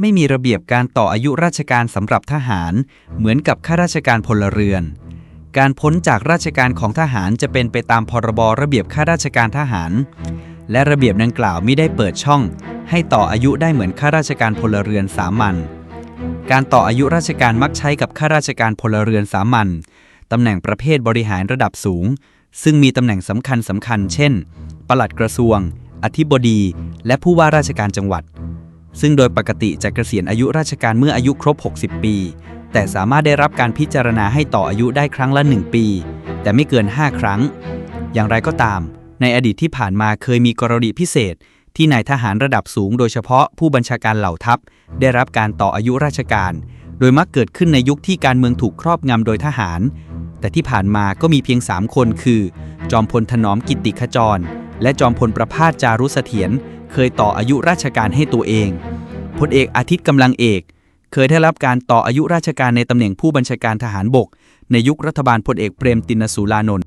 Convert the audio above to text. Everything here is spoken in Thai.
ไม่มีระเบียบการต่ออายุราชการสำหรับทหาร เหมือนกับข้าราชการพลเรือน การพ้นจากราชการของทหารจะเป็นไปตามพรบระเบียบข้าราชการทหาร และระเบียบดังกล่าวไม่ได้เปิดช่อง ให้ต่ออายุได้เหมือนข้าราชการพลเรือนสามัญการต่ออายุราชการมักใช้กับข้าราชการพลเรือนสามัญตำแหน่งประเภทบริหารระดับสูง ซึ่งมีตำแหน่งสำคัญสำคัญ เช่น ปลัดกระทรวง อธิบดี และผู้ว่าราชการจังหวัด ซึ่งโดยปกติจะเกษียณอายุราชการเมื่ออายุครบ 60 ปี แต่สามารถได้รับการพิจารณาให้ต่ออายุได้ครั้งละ 1 ปี แต่ไม่เกิน 5 ครั้ง อย่างไรก็ตาม ในอดีตที่ผ่านมาเคยมีกรณีพิเศษ ที่นายทหารระดับสูงโดยเฉพาะผู้บัญชาการเหล่าทัพ ได้รับการต่ออายุราชการ โดยมักเกิดขึ้นในยุคที่การเมืองถูกครอบงำโดยทหาร แต่ที่ผ่านมาก็มีเพียง 3 คน คือ จอมพลถนอมกิตติขจร และจอมพลประพาสจารุเสถียรเคยต่ออายุราชการให้ตัวเองพลเอกอาทิตย์กำลังเอก เคยได้รับการต่ออายุราชการในตำแหน่งผู้บัญชาการทหารบก ในยุครัฐบาลพลเอกเปรมตินสูรานนท์